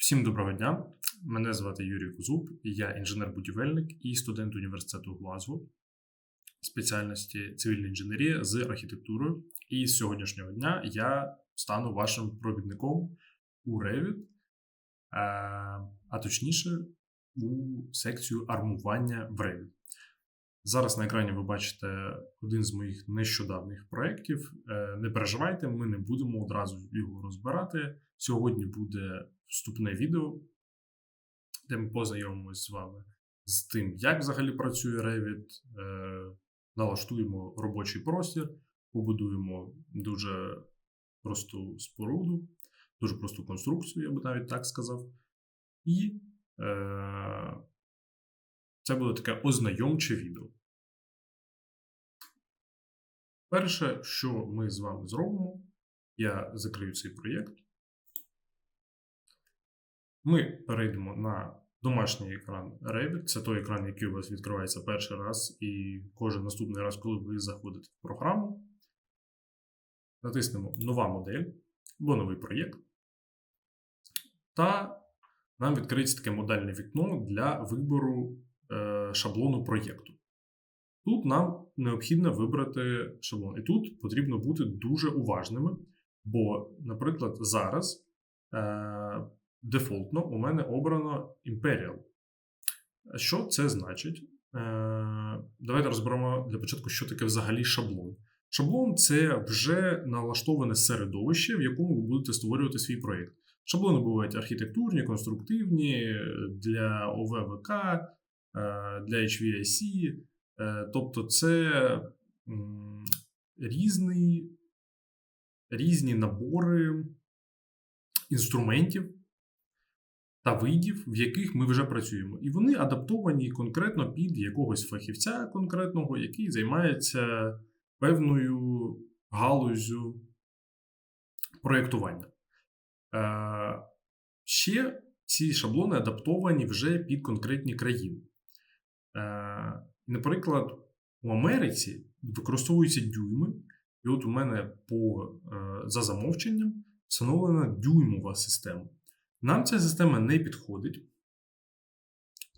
Всім доброго дня. Мене звати Юрій Кузуб, я інженер-будівельник і студент університету Глазго спеціальності цивільна інженерія з архітектурою. І з сьогоднішнього дня я стану вашим провідником у Revit, е, а точніше, у секцію армування в Revit. Зараз на екрані ви бачите один з моїх нещодавніх проєктів. Е, Не переживайте, ми не будемо одразу його розбирати. Сьогодні буде вступне відео, де ми познайомимося з вами з тим, як взагалі працює Revit, е, налаштуємо робочий простір, побудуємо дуже просту споруду, дуже просту конструкцію, я би навіть так сказав. І е, це буде таке ознайомче відео. Перше, що ми з вами зробимо, я закрию цей проєкт. Ми перейдемо на домашній екран Revit. Це той екран, який у вас відкривається перший раз, і кожен наступний раз, коли ви заходите в програму. Натиснемо Нова модель або новий проєкт. Та нам відкриється таке модальне вікно для вибору е, шаблону проєкту. Тут нам необхідно вибрати шаблон. І тут потрібно бути дуже уважними, бо, наприклад, зараз е, дефолтно у мене обрано Imperial. Що це значить? Е, давайте розберемо для початку, що таке взагалі шаблон. Шаблон це вже налаштоване середовище, в якому ви будете створювати свій проєкт. Шаблони бувають архітектурні, конструктивні, для ОВВК, е, для HVAC. Е, Тобто, це м, різний, різні набори інструментів та видів, в яких ми вже працюємо. І вони адаптовані конкретно під якогось фахівця конкретного, який займається певною галузю проєктування. Е, Ще ці шаблони адаптовані вже під конкретні країни. Е, Наприклад, у Америці використовуються дюйми, і от у мене по, е, за замовченням встановлена дюймова система. Нам ця система не підходить,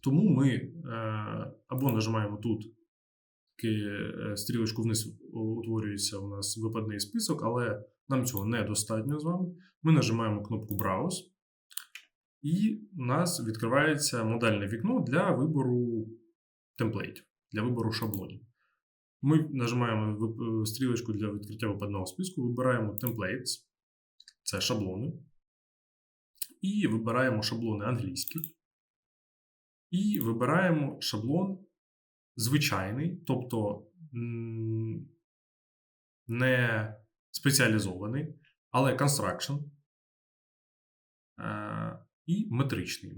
тому ми е, або нажимаємо тут е, стрілочку вниз утворюється у нас випадний список, але нам цього недостатньо з вами. Ми нажимаємо кнопку Browse, і у нас відкривається модальне вікно для вибору темплейтів, для вибору шаблонів. Ми нажимаємо стрілочку для відкриття випадного списку, вибираємо templates, це шаблони. І вибираємо шаблони англійські. І вибираємо шаблон звичайний, тобто не спеціалізований, але construction е, і метричний.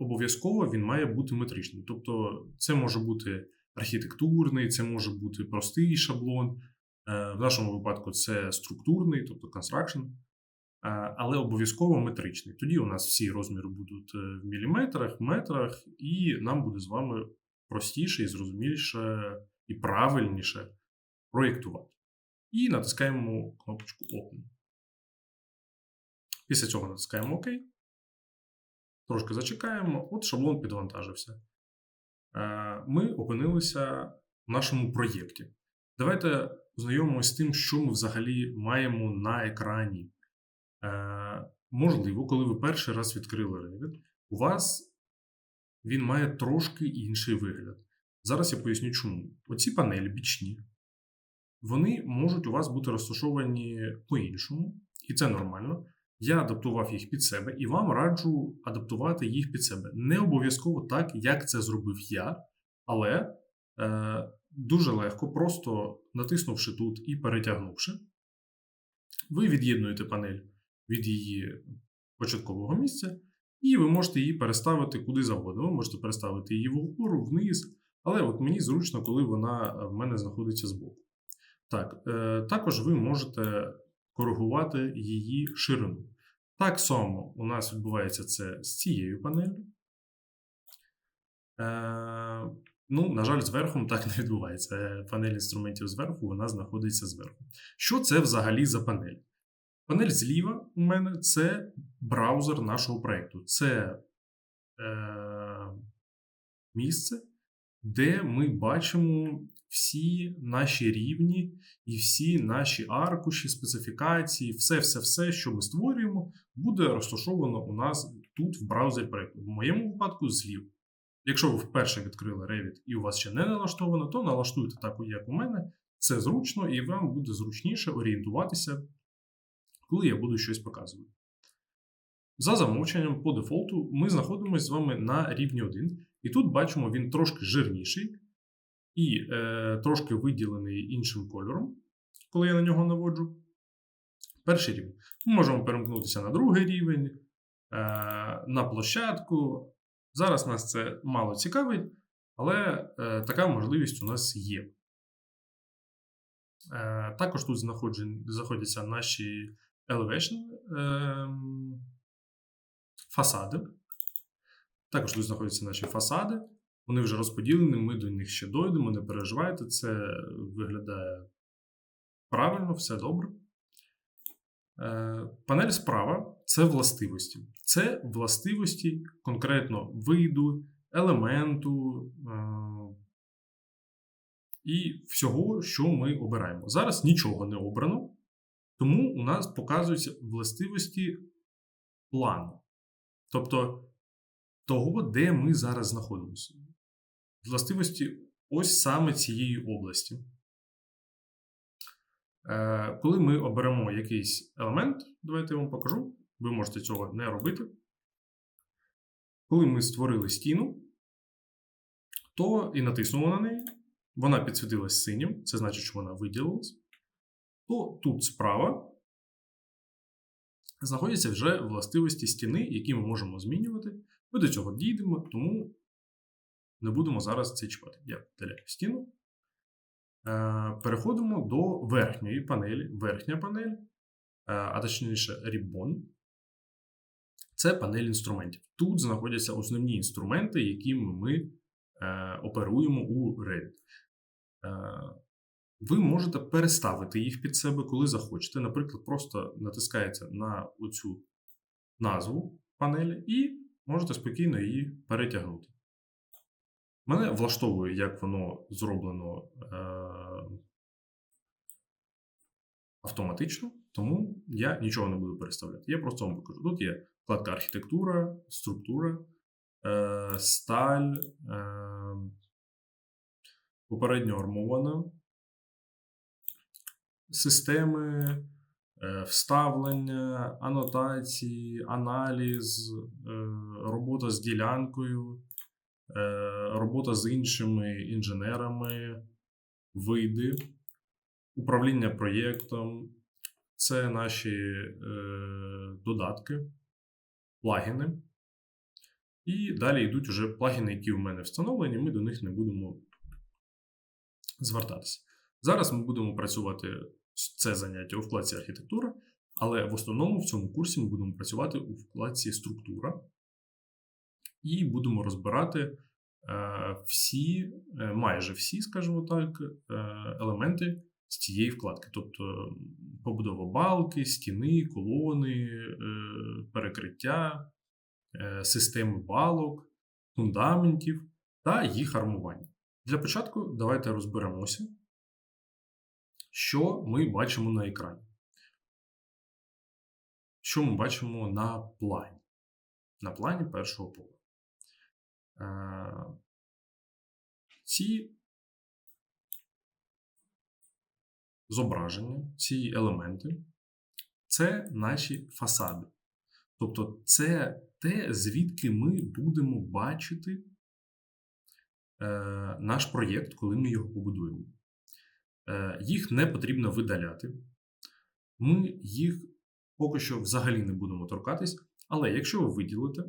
Обов'язково він має бути метричний. Тобто, це може бути архітектурний, це може бути простий шаблон. Е, В нашому випадку це структурний, тобто construction. Але обов'язково метричний. Тоді у нас всі розміри будуть е, в міліметрах, метрах, і нам буде з вами простіше і зрозуміліше і правильніше проєктувати. І натискаємо кнопочку Open. Після цього натискаємо ОК. Трошки зачекаємо, от шаблон підвантажився. Е, Ми опинилися в нашому проєкті. Давайте знайомимося з тим, що ми взагалі маємо на екрані. Е, можливо, коли ви перший раз відкрили Revit, у вас він має трошки інший вигляд. Зараз я поясню чому. Оці панелі бічні, вони можуть у вас бути розташовані по-іншому, і це нормально. Я адаптував їх під себе і вам раджу адаптувати їх під себе. Не обов'язково так, як це зробив я, але е, дуже легко, просто натиснувши тут і перетягнувши, ви від'єднуєте панель від її початкового місця, і ви можете її переставити куди завгодно. Ви можете переставити її вгору, вниз, але от мені зручно, коли вона в мене знаходиться збоку. Так, е, також ви можете коригувати її ширину. Так само у нас відбувається це з цією панелью. Е, ну, на жаль, зверху так не відбувається. Панель інструментів зверху, вона знаходиться зверху. Що це взагалі за панель? Панель зліва у мене це браузер нашого проєкту. Це е, місце, де ми бачимо всі наші рівні і всі наші аркуші, специфікації, все-все-все, що ми створюємо, буде розташовано у нас тут в браузері проєкту. В моєму випадку зліва. Якщо ви вперше відкрили Revit і у вас ще не налаштовано, то налаштуйте так, як у мене. Це зручно, і вам буде зручніше орієнтуватися, коли я буду щось показувати. За замовченням, по дефолту, ми знаходимося з вами на рівні 1. І тут бачимо, він трошки жирніший і е, трошки виділений іншим кольором, коли я на нього наводжу. Перший рівень. Ми можемо перемкнутися на другий рівень, е, на площадку. Зараз нас це мало цікавить, але е, така можливість у нас є. Е, також тут знаходяться наші elevation е, фасади. Також тут знаходяться наші фасади. Вони вже розподілені, ми до них ще дойдемо, не переживайте, це виглядає правильно, все добре. Е, панель справа це властивості. Це властивості конкретно виду, елементу е, і всього, що ми обираємо. Зараз нічого не обрано, тому у нас показуються властивості плану. Тобто того, де ми зараз знаходимося. Властивості ось саме цієї області. Е, коли ми оберемо якийсь елемент, давайте я вам покажу, ви можете цього не робити. Коли ми створили стіну, то і натиснули на неї, вона підсвітилась синім, це значить, що вона виділилась, то тут справа знаходяться вже властивості стіни, які ми можемо змінювати. Ми до цього дійдемо, тому не будемо зараз це чіпати. Я видаляю стіну. Е, переходимо до верхньої панелі. Верхня панель, е, а точніше, Ribbon. Це панель інструментів. Тут знаходяться основні інструменти, якими ми е, оперуємо у Revit. Ви можете переставити їх під себе, коли захочете. Наприклад, просто натискаєте на оцю назву панелі і можете спокійно її перетягнути. Мене влаштовує, як воно зроблено е, автоматично, тому я нічого не буду переставляти. Я просто вам покажу. Тут є вкладка архітектура, структура, е, сталь, е, попередньо армована, системи, е, вставлення, анотації, аналіз, е, робота з ділянкою. Е, робота з іншими інженерами, види, управління проєктом. Це наші додатки, плагіни. І далі йдуть вже плагіни, які в мене встановлені, ми до них не будемо звертатися. Зараз ми будемо працювати це заняття у вкладці архітектура, але в основному в цьому курсі ми будемо працювати у вкладці структура і будемо розбирати е, всі, е, майже всі, скажімо так, е, елементи з цієї вкладки. Тобто побудова балки, стіни, колони, перекриття, системи балок, фундаментів та їх армування. Для початку давайте розберемося, що ми бачимо на екрані. Що ми бачимо на плані? На плані першого поля. Е, ці зображення, ці елементи це наші фасади. Тобто, це те, звідки ми будемо бачити е, наш проєкт, коли ми його побудуємо. Е, Їх не потрібно видаляти. Ми їх поки що взагалі не будемо торкатись, але якщо ви виділите,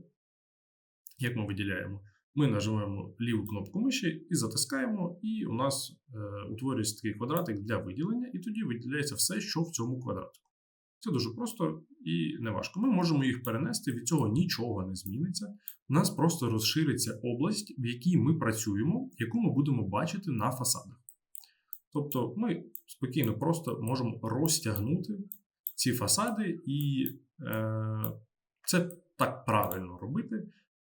як ми виділяємо, ми нажимаємо ліву кнопку миші і затискаємо, і у нас е, утворюється такий квадратик для виділення, і тоді виділяється все, що в цьому квадратику. Це дуже просто і неважко. Ми можемо їх перенести, від цього нічого не зміниться. У нас просто розшириться область, в якій ми працюємо, яку ми будемо бачити на фасадах. Тобто ми спокійно просто можемо розтягнути ці фасади, і е, це так правильно робити.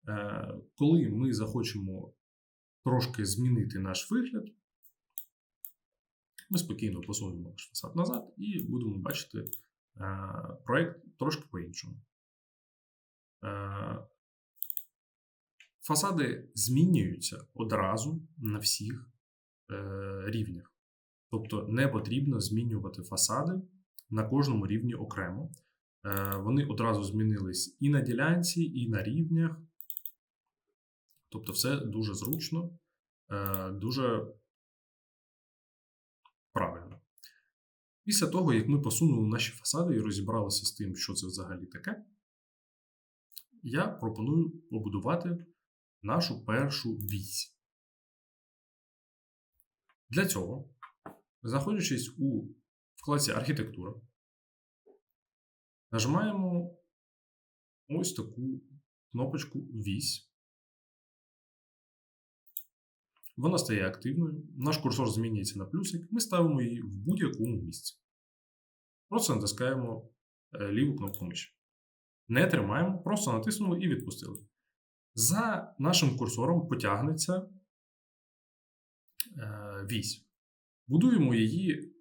Е, коли ми захочемо трошки змінити наш вигляд, ми спокійно посунемо наш фасад назад і будемо бачити е, проєкт трошки по-іншому. Е, Фасади змінюються одразу на всіх е, рівнях. Тобто не потрібно змінювати фасади на кожному рівні окремо. Е, вони одразу змінились і на ділянці, і на рівнях. Тобто, все дуже зручно, е, дуже правильно. Після того, як ми посунули наші фасади і розібралися з тим, що це взагалі таке, я пропоную побудувати нашу першу вісь. Для цього, знаходячись у вкладці Архітектура, нажимаємо ось таку кнопочку Вісь. Вона стає активною, наш курсор змінюється на плюсик, ми ставимо її в будь-якому місці. Просто натискаємо е, ліву кнопку миші. Не тримаємо, просто натиснули і відпустили. За нашим курсором потягнеться е, вісь. Будуємо її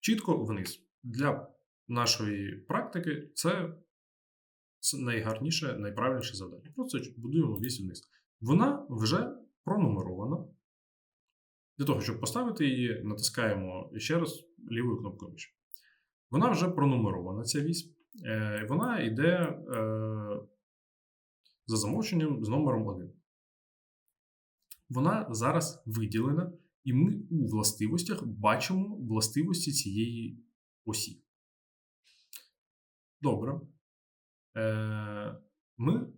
чітко вниз. Для нашої практики це найгарніше, найправильніше завдання. Просто будуємо вісь вниз. Вона вже пронумерована. Для того, щоб поставити її, натискаємо ще раз лівою кнопкою миші. Вона вже пронумерована, ця вісь. Е, Вона йде е, за замовченням з номером 1. Вона зараз виділена, і ми у властивостях бачимо властивості цієї осі. Добре. Е, Ми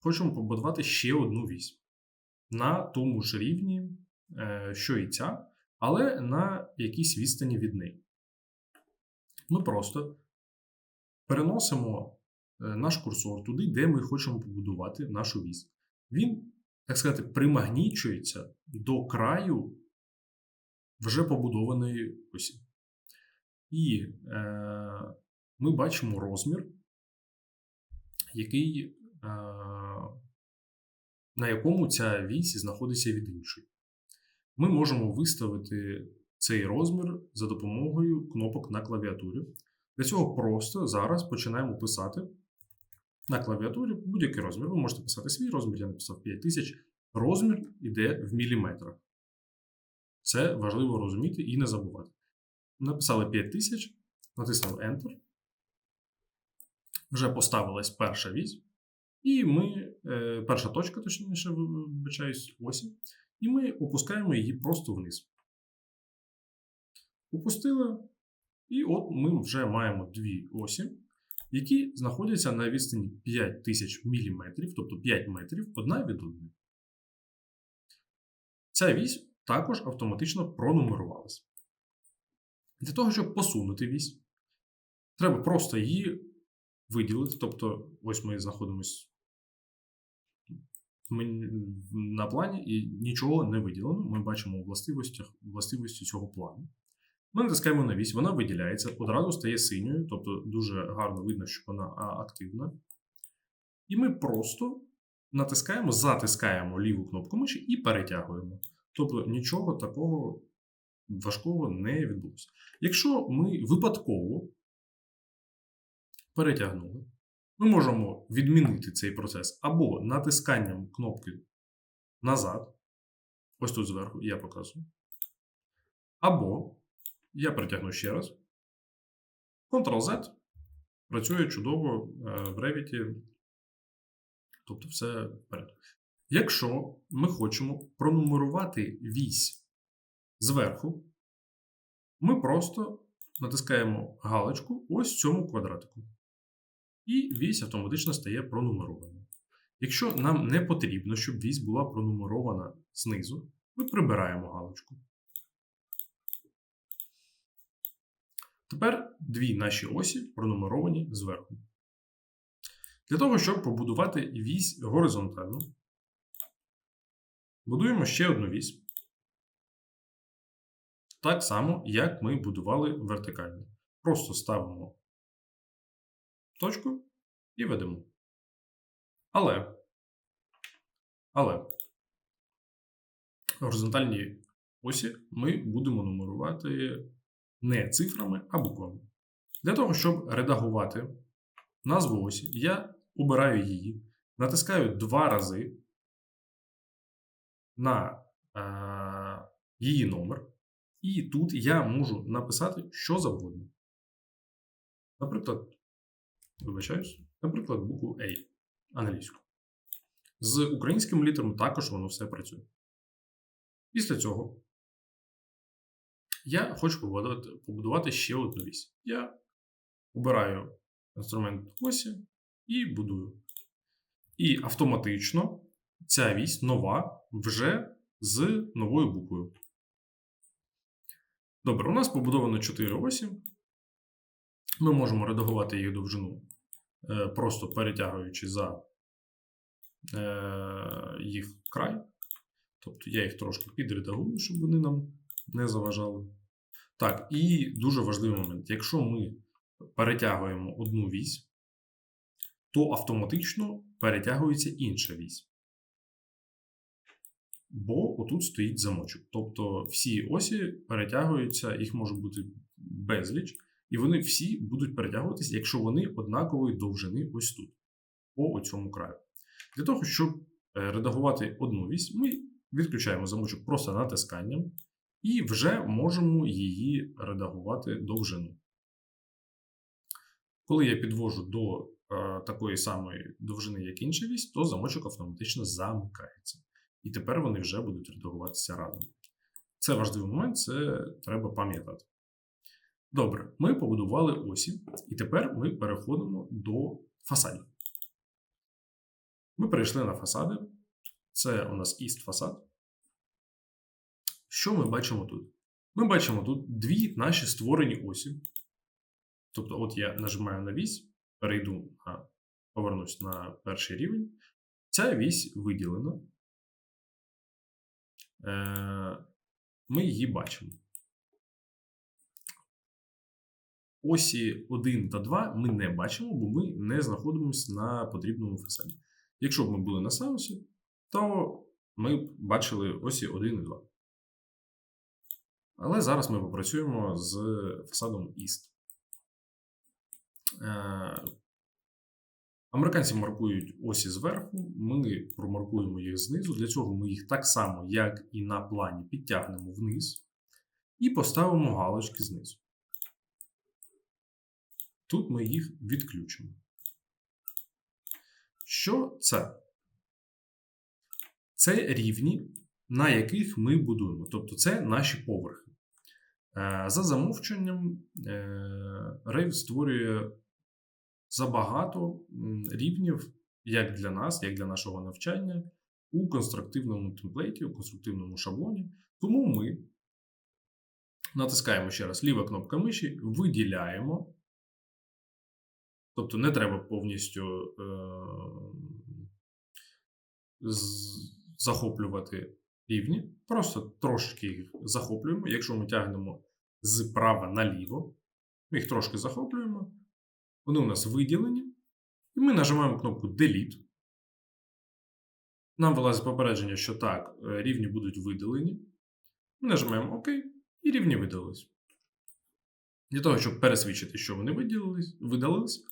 хочемо побудувати ще одну вісь на тому ж рівні, е, що і ця, але на якійсь відстані від неї. Ми просто переносимо е, наш курсор туди, де ми хочемо побудувати нашу вісь. Він, так сказати, примагнічується до краю вже побудованої осі. І е, ми бачимо розмір, який, е, на якому ця вісь знаходиться від іншої. Ми можемо виставити цей розмір за допомогою кнопок на клавіатурі. Для цього просто зараз починаємо писати на клавіатурі будь-який розмір. Ви можете писати свій розмір, я написав 5000. Розмір йде в міліметрах. Це важливо розуміти і не забувати. Написали 5000, натиснули Enter. Вже поставилась перша вісь. І ми, е, перша точка, точніше, вибачаюсь, осі. І ми опускаємо її просто вниз. Опустили. І от ми вже маємо дві осі, які знаходяться на відстані 5000 мм, тобто 5 метрів одна від одної. Ця вісь також автоматично пронумерувалась. Для того, щоб посунути вісь, треба просто її виділити. Тобто, ось ми знаходимося на плані і нічого не виділено. Ми бачимо у властивості цього плану. Ми натискаємо на вісь, вона виділяється, одразу стає синьою, тобто дуже гарно видно, що вона активна. І ми просто натискаємо, затискаємо ліву кнопку миші і перетягуємо. Тобто нічого такого важкого не відбулося. Якщо ми випадково перетягнули, ми можемо відмінити цей процес або натисканням кнопки назад. Ось тут зверху я показую. Або я притягну ще раз. Ctrl-Z. Працює чудово е, в Revit. Тобто, все вперед. Якщо ми хочемо пронумерувати вісь зверху, ми просто натискаємо галочку ось цьому квадратику. І вісь автоматично стає пронумерованою. Якщо нам не потрібно, щоб вісь була пронумерована знизу, ми прибираємо галочку. Тепер дві наші осі пронумеровані зверху. Для того, щоб побудувати вісь горизонтально, будуємо ще одну вісь. Так само, як ми будували вертикально. Просто ставимо точку і ведемо. Але, але горизонтальні осі ми будемо нумерувати не цифрами, а буквами. Для того, щоб редагувати назву осі, я обираю її, натискаю два рази на е, її номер, і тут я можу написати що завгодно. Наприклад, вибачаюсь, наприклад, букву A англійську. З українськими літерами також воно все працює. Після цього я хочу побудувати, побудувати ще одну вісь. Я обираю інструмент осі і будую. І автоматично ця вісь нова вже з новою буквою. Добре, у нас побудовано 4 осі. Ми можемо редагувати їх довжину, е, просто перетягуючи за е, їх край. Тобто я їх трошки підредагую, щоб вони нам не заважали. Так, і дуже важливий момент. Якщо ми перетягуємо одну вісь, то автоматично перетягується інша вісь. Бо отут стоїть замочок. Тобто всі осі перетягуються, їх може бути безліч, і вони всі будуть перетягуватися, якщо вони однакової довжини ось тут, по цьому краю. Для того, щоб е, редагувати одну вісь, ми відключаємо замочок просто натисканням і вже можемо її редагувати довжину. Коли я підвожу до е, такої самої довжини, як інша вісь, то замочок автоматично замикається. І тепер вони вже будуть редагуватися разом. Це важливий момент, це треба пам'ятати. Добре, ми побудували осі, і тепер ми переходимо до фасадів. Ми перейшли на фасади. Це у нас іст фасад. Що ми бачимо тут? Ми бачимо тут дві наші створені осі. Тобто, от я нажимаю на вісь, перейду на, повернусь на перший рівень. Ця вісь виділена. Е, Ми її бачимо. Осі 1 та 2 ми не бачимо, бо ми не знаходимося на потрібному фасаді. Якщо б ми були на саусі, то ми б бачили осі 1 і 2. Але зараз ми попрацюємо з фасадом East. Е, Американці маркують осі зверху, ми промаркуємо їх знизу. Для цього ми їх так само, як і на плані, підтягнемо вниз і поставимо галочки знизу. Тут ми їх відключимо. Що це? Це рівні, на яких ми будуємо. Тобто це наші поверхи. Е, За замовченням, Rave створює забагато рівнів, як для нас, як для нашого навчання, у конструктивному темплейті, у конструктивному шаблоні. Тому ми натискаємо ще раз ліва кнопка миші, виділяємо. Тобто не треба повністю е, захоплювати рівні, просто трошки їх захоплюємо. Якщо ми тягнемо з права наліво, ми їх трошки захоплюємо. Вони у нас виділені. І ми нажимаємо кнопку Delete. Нам вилазить попередження, що так, е, рівні будуть видалені. Ми нажимаємо ОК, і рівні видалились. Для того, щоб пересвідчити, що вони видалились,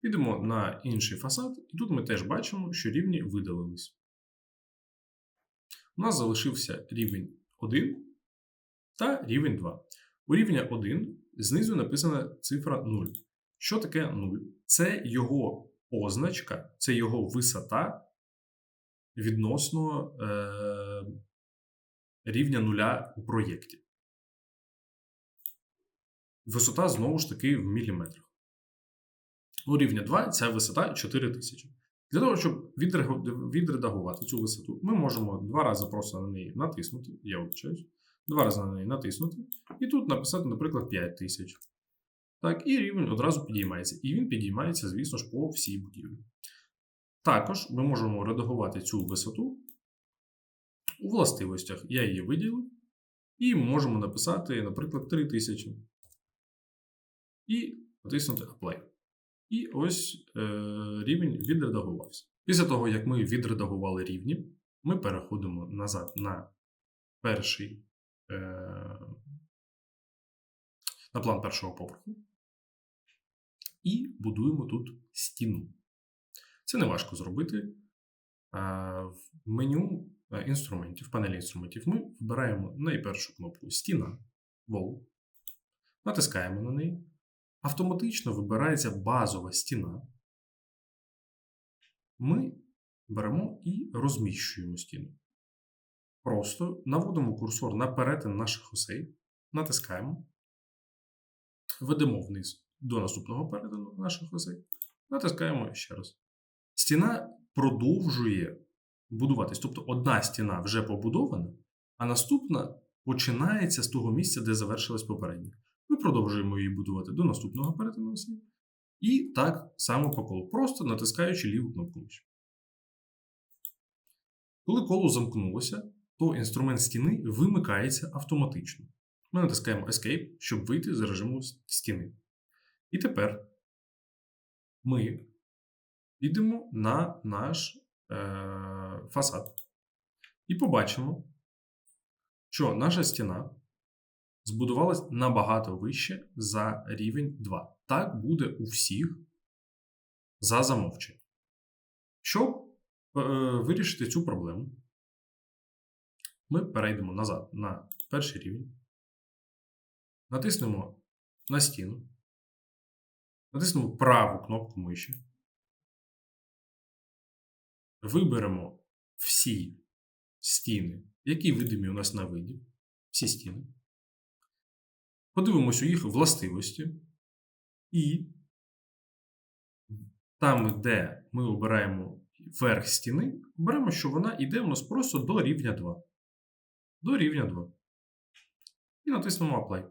підемо на інший фасад, і тут ми теж бачимо, що рівні видалились. У нас залишився рівень 1 та рівень 2. У рівня 1 знизу написана цифра 0. Що таке 0? Це його позначка, це його висота відносно е, рівня нуля у проєкті. Висота знову ж таки в міліметрах. У рівня 2 ця висота 4000. Для того, щоб відредагувати цю висоту, ми можемо два рази просто на неї натиснути. Я вибачаюсь, два рази на неї натиснути. І тут написати, наприклад, 5000. Так, і рівень одразу підіймається. І він підіймається, звісно ж, по всій будівлі. Також ми можемо редагувати цю висоту у властивостях. Я її виділив. І можемо написати, наприклад, 3000. і натиснути Apply. І ось е, рівень відредагувався. Після того, як ми відредагували рівні, ми переходимо назад на перший е, на план першого поверху і будуємо тут стіну. Це не важко зробити. В меню е, інструментів, в панелі інструментів, ми вибираємо найпершу кнопку Стіна, Wall, натискаємо на неї. Автоматично вибирається базова стіна. Ми беремо і розміщуємо стіну. Просто наводимо курсор на перетин наших осей, натискаємо, ведемо вниз до наступного перетину наших осей, натискаємо ще раз. Стіна продовжує будуватись. Тобто одна стіна вже побудована, а наступна починається з того місця, де завершилась попередня. Ми продовжуємо її будувати до наступного перетину осі. І так само по колу, просто натискаючи ліву кнопку миші. Коли коло замкнулося, то інструмент стіни вимикається автоматично. Ми натискаємо Escape, щоб вийти з режиму стіни. І тепер ми йдемо на наш е, фасад і побачимо, що наша стіна збудувалась набагато вище за рівень 2. Так буде у всіх за замовчення. Щоб е, вирішити цю проблему, ми перейдемо назад на перший рівень, натиснемо на стіну, натиснемо праву кнопку миші, виберемо всі стіни, які видимі у нас на виді, всі стіни. Подивимося у їх властивості. І там, де ми обираємо верх стіни, оберемо, що вона йде у нас просто до рівня 2. До рівня 2. І натиснемо Apply.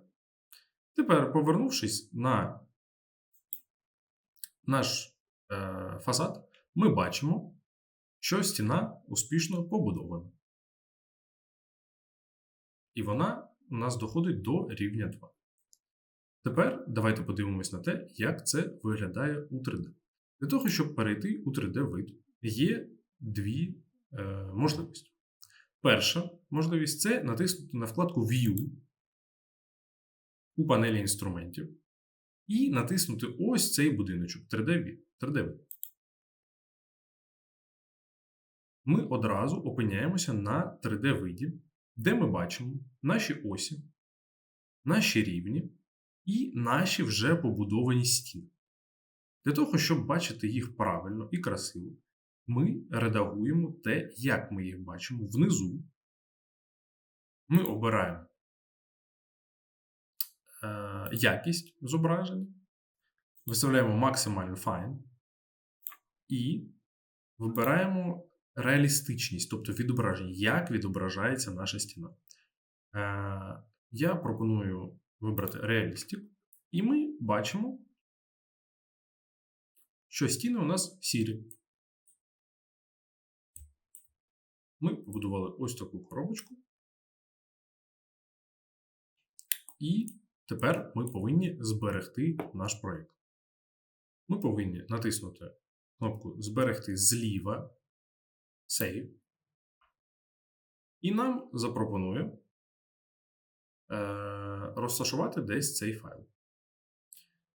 Тепер, повернувшись на наш е, фасад, ми бачимо, що стіна успішно побудована. І вона у нас доходить до рівня 2. Тепер давайте подивимось на те, як це виглядає у 3D. Для того, щоб перейти у 3D-вид, є дві е, можливості. Перша можливість це натиснути на вкладку View у панелі інструментів і натиснути ось цей будиночок 3D-вид. 3D-вид. Ми одразу опиняємося на 3D-виді, де ми бачимо наші осі, наші рівні і наші вже побудовані стіни. Для того, щоб бачити їх правильно і красиво, ми редагуємо те, як ми їх бачимо внизу. Ми обираємо е, якість зображення, виставляємо максимально Fine і вибираємо реалістичність, тобто відображення, як відображається наша стіна. Е, Я пропоную вибрати Realistic, і ми бачимо, що стіни у нас сірі. Ми побудували ось таку коробочку. І тепер ми повинні зберегти наш проєкт. Ми повинні натиснути кнопку Зберегти зліва Save. І нам запропонує е, розташувати десь цей файл.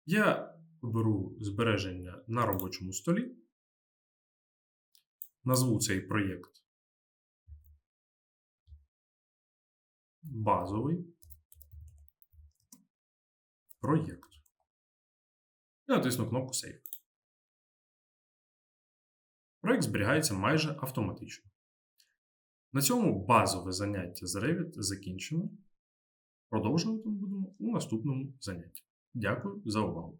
Я беру збереження на робочому столі, назву цей проєкт базовий проєкт. І натисну кнопку Save. Проєкт зберігається майже автоматично. На цьому базове заняття з Revit закінчено. Продовжувати будемо у наступному занятті. Дякую за увагу!